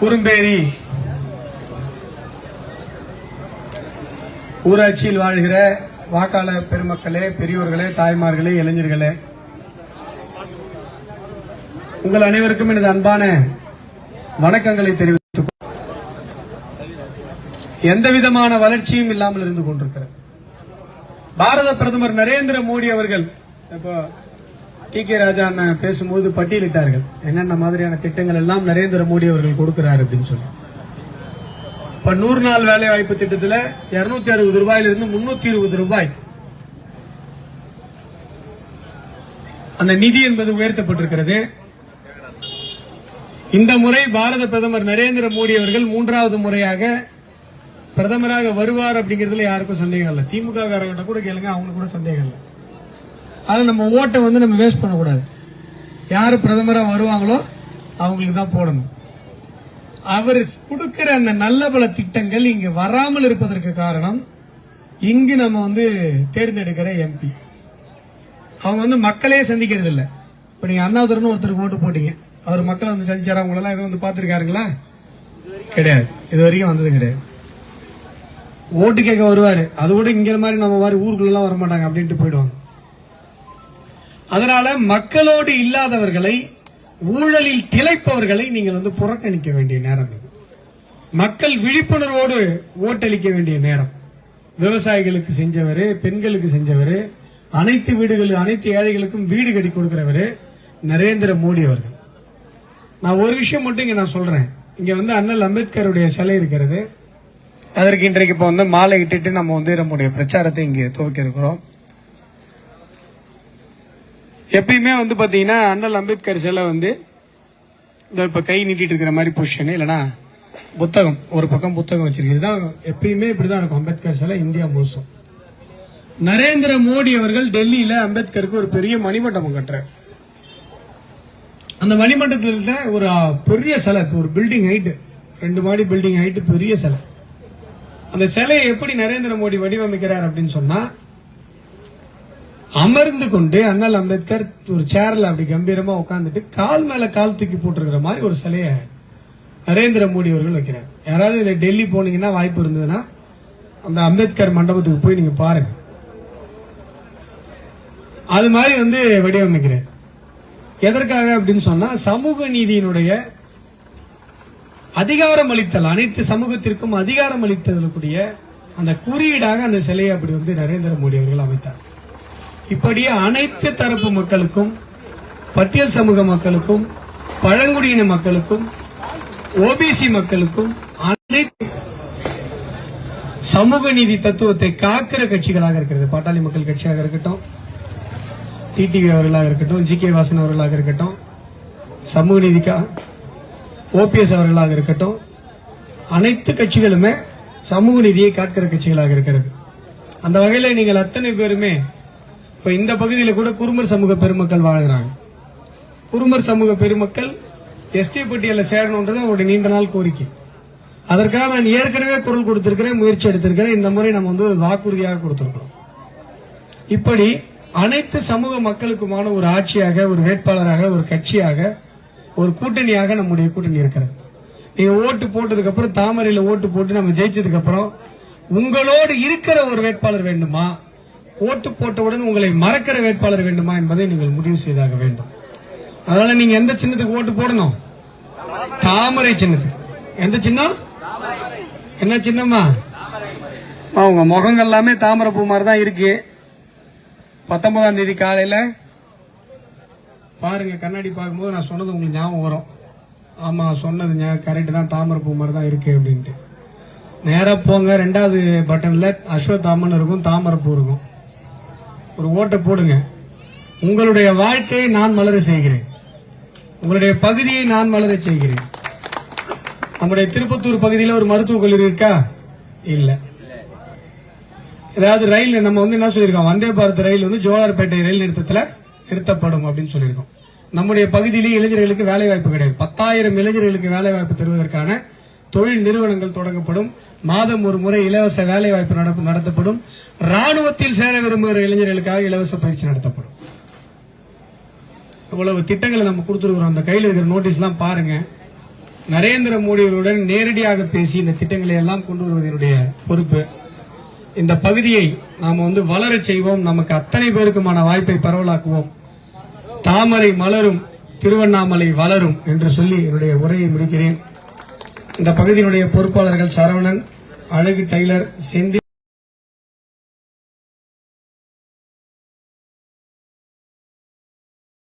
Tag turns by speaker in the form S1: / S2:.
S1: குறும்பேரி. ஊராட்சியில் வாழ்கிற வாக்காளர் பெருமக்களே பெரியோர்களே தாய்மார்களே இளைஞர்களே. உங்கள் அனைவருக்கும் எனது அன்பான வணக்கங்களை தெரிவித்துக் கொள்- எந்த விதமான வளர்ச்சியும் இல்லாமல் இருந்து கொண்டிருக்கிறது. பாரத பிரதமர் நரேந்திர மோடி அவர்கள் இப்போ டி கே ராஜா அண்ணன் பேசும்போது பட்டியலிட்டார்கள். என்னென்ன மாதிரியான திட்டங்கள் எல்லாம் நரேந்திர மோடி அவர்கள் கொடுக்கிறார் அப்படின்னு சொல்லி. இப்ப நூறு நாள் வேலை வாய்ப்பு திட்டத்துல இருநூத்தி அறுபது ரூபாயிலிருந்து முன்னூத்தி இருபது ரூபாய். அந்த நிதி என்பது உயர்த்தப்பட்டிருக்கிறது. இந்த முறை பாரத பிரதமர் நரேந்திர மோடி அவர்கள் மூன்றாவது முறையாக பிரதமராக வருவார் அப்படிங்கிறதுல யாருக்கும் சந்தேகம் இல்லை. திமுக காரங்கிட்ட கூட கேளுங்க அவங்களுக்கு கூட சந்தேகம் இல்லை. ஆனா நம்ம ஓட்டை வந்து நம்ம வேஸ்ட் பண்ணக்கூடாது. யார் பிரதமராக வருவாங்களோ அவங்களுக்கு தான் போடணும். அவர் கொடுக்கிற அந்த நல்ல பல திட்டங்கள் இங்கு வராமல் இருப்பதற்கு காரணம் இங்கு நம்ம வந்து தேர்ந்தெடுக்கிற எம்பி அவங்க வந்து மக்களே சந்திக்கிறது இல்ல இப்ப நீங்க அண்ணாதுரன் ஒருத்தருக்கு ஓட்டு போட்டீங்க. அவர் மக்களை வந்து சந்திச்சாரா? அவங்களெல்லாம் எதுவும் வந்து பாத்துருக்காருங்களா கிடையாது. இது வரைக்கும் வந்தது கிடையாது. ஓட்டு கேட்க வருவாரு. அது கூட இங்க மாதிரி நம்ம மாதிரி ஊருக்குள்ள எல்லாம் வர மாட்டாங்க அப்படின்ட்டு போயிடுவாங்க. அதனால மக்களோடு இல்லாதவர்களை ஊழலில் திளைப்பவர்களை நீங்கள் வந்து புறக்கணிக்க வேண்டிய நேரம் இது. மக்கள் விழிப்புணர்வோடு ஓட்டளிக்க வேண்டிய நேரம். விவசாயிகளுக்கு செஞ்சவர் பெண்களுக்கு செஞ்சவர் அனைத்து வீடுகள் அனைத்து ஏழைகளுக்கும் வீடு கட்டி கொடுக்கிறவர் நரேந்திர மோடி அவர்கள். நான் ஒரு விஷயம் மட்டும் இங்க நான் சொல்றேன். இங்க வந்து அண்ணல் அம்பேத்கருடைய சிலை இருக்கிறது. அதற்கு இன்றைக்கு இப்போ வந்து மாலை இட்டுட்டு நம்ம வந்து நம்முடைய பிரச்சாரத்தை இங்கே துவக்கி இருக்கிறோம் எப்பயுமே வந்து பாத்தீங்கன்னா அண்ணல் அம்பேத்கர் சிலை வந்து இதோ இப்ப கை நீட்டிட்டு இருக்கிற மாதிரி பொசிஷன் இல்லனா புத்தகம் ஒரு பக்கம் புத்தகம் வச்சிருக்கு. இதுதான் எப்பயுமே இப்படிதான் இருக்கும். அம்பேத்கர் சிலை இந்தியா முழுசும். நரேந்திர மோடி அவர்கள் டெல்லியில அம்பேத்கருக்கு ஒரு பெரிய மணிமண்டபம் கட்டுறார். அந்த மணிமண்டபத்தில் ஒரு பெரிய சிலை. ஒரு பில்டிங் ஹைட்டு ரெண்டு மாடி பில்டிங் ஹைட்டு பெரிய சிலை. அந்த சிலையை எப்படி நரேந்திர மோடி வடிவமைக்கிறார் அப்படின்னு சொன்னா அமர்ந்து கொண்டு அண்ணல் அம்பேத்கர் ஒரு சேர்ல அப்படி கம்பீரமா உட்காந்துட்டு கால் மேல கால் தூக்கி போட்டிருக்கிற மாதிரி ஒரு சிலைய நரேந்திர மோடி அவர்கள் வைக்கிறார். யாராவது டெல்லி போனீங்கன்னா வாய்ப்பு இருந்ததுன்னா அந்த அம்பேத்கர் மண்டபத்துக்கு போய் நீங்க பாருங்க. அது மாதிரி வந்து வடிவமைக்கிறார் எதற்காக அப்படின்னு சொன்னா சமூக நீதியினுடைய அதிகாரம் அளித்தல் அனைத்து சமூகத்திற்கும் அதிகாரம் அளித்ததற்குரிய அந்த குறியீடாக அந்த சிலையை அப்படி வந்து நரேந்திர மோடி அவர்கள் அமைத்தார். இப்படியே அனைத்து தரப்பு மக்களுக்கும் பட்டியல் சமூக மக்களுக்கும் பழங்குடியின மக்களுக்கும் ஓபிசி மக்களுக்கும் அனைத்து சமூக நீதி தத்துவத்தை காக்கிற கட்சிகளாக இருக்கிறது. பாட்டாளி மக்கள் கட்சியாக இருக்கட்டும் டிடிவி அவர்களாக இருக்கட்டும் ஜி கே வாசன் அவர்களாக இருக்கட்டும் சமூக நீதிக்கா ஓபிஎஸ் அவர்களாக இருக்கட்டும் அனைத்து கட்சிகளுமே சமூக நீதியை காக்கிற கட்சிகளாக இருக்கிறது. அந்த வகையில் நீங்கள் அத்தனை பேருமே இப்ப இந்த பகுதியில கூட குறுமர் சமூக பெருமக்கள் வாழ்கிறாங்க. குறுமர் சமூக பெருமக்கள் எஸ்டி பட்டியல சேரணுன்றது அவருடைய நீண்ட நாள் கோரிக்கை. அதற்காக நான் ஏற்கனவே குரல் கொடுத்திருக்கிறேன் முயற்சி எடுத்திருக்கிறேன். இந்த முறை நம்ம வந்து ஒரு வாக்குறுதியாக கொடுத்திருக்கிறோம். இப்படி அனைத்து சமூக மக்களுக்குமான ஒரு ஆட்சியாக ஒரு வேட்பாளராக ஒரு கட்சியாக ஒரு கூட்டணியாக நம்முடைய கூட்டணி இருக்கிறது. நீங்க ஓட்டு போட்டதுக்கு அப்புறம் தாமரையில ஓட்டு போட்டு நம்ம ஜெயிச்சதுக்கு அப்புறம் உங்களோடு இருக்கிற ஒரு வேட்பாளர் வேண்டுமா? ஓட்டு போட்டவுடன் உங்களை மறக்கிற வேட்பாளர் வேண்டுமா என்பதை நீங்கள் முடிவு செய்தாக வேண்டும். அதனால நீங்க எந்த சின்னத்துக்கு ஓட்டு போடணும்? தாமரை சின்னத்துக்கு. எந்த சின்னம்? என்ன சின்னம்மா? உங்க முகங்கள் எல்லாமே தாமரை பூ மாதிரி தான் இருக்கு. பத்தொன்பதாம் தேதி காலையில. பாருங்க கண்ணாடி பார்க்கும்போது நான் சொன்னது உங்களுக்கு ஞாபகம் வரும். ஆமா சொன்னது கரெக்ட் தான் தாமரை பூ மாதிரி தான் இருக்கு அப்படின்ட்டு. நேரா போங்க ரெண்டாவது பட்டன்ல அஸ்வத்தாமன் இருக்கும் தாமரை பூ இருக்கும். ஒரு ஓட்டை போடுங்க. உங்களுடைய வாழ்க்கையை நான் மலர செய்கிறேன். உங்களுடைய பகுதியை நான் மலர செய்கிறேன். நம்முடைய திருப்பத்தூர் பகுதியில் ஒரு மருத்துவக் கல்லூரி இருக்கா? இல்ல. ஏதாவது ரயில் நம்ம வந்து என்ன சொல்லியிருக்கோம்? வந்தே பாரத் ரயில் வந்து ஜோலார்பேட்டை ரயில் நிறுத்தத்தில் நிறுத்தப்படும் அப்படின்னு சொல்லியிருக்கோம். நம்முடைய பகுதியிலே இளைஞர்களுக்கு வேலை வாய்ப்பு கிடையாது. பத்தாயிரம் இளைஞர்களுக்கு வேலை வாய்ப்பு தருவதற்கான தொழில் நிறுவனங்கள் தொடங்கப்படும். மாதம் ஒரு முறை இலவச வேலை வாய்ப்பு நடத்தப்படும். ராணுவத்தில் சேர விரும்புகிற இளைஞர்களுக்காக இலவச பயிற்சி நடத்தப்படும். இவ்வளவு திட்டங்களை நம்ம கொடுத்துருக்கிறோம். அந்த கையில் இருக்கிற நோட்டீஸ் எல்லாம் பாருங்க. நரேந்திர மோடியுடன் நேரடியாக பேசி இந்த திட்டங்களை எல்லாம் கொண்டு வருவது என்னுடைய பொறுப்பு. இந்த பகுதியை நாம வந்து வளர செய்வோம். நமக்கு அத்தனை பேருக்குமான வாய்ப்பை பரவலாக்குவோம். தாமரை மலரும் திருவண்ணாமலை வளரும் என்று சொல்லி என்னுடைய உரையை முடிக்கிறேன். இந்த பகுதியினுடைய பொறுப்பாளர்கள் சரவணன் அழகு டெய்லர் செந்தி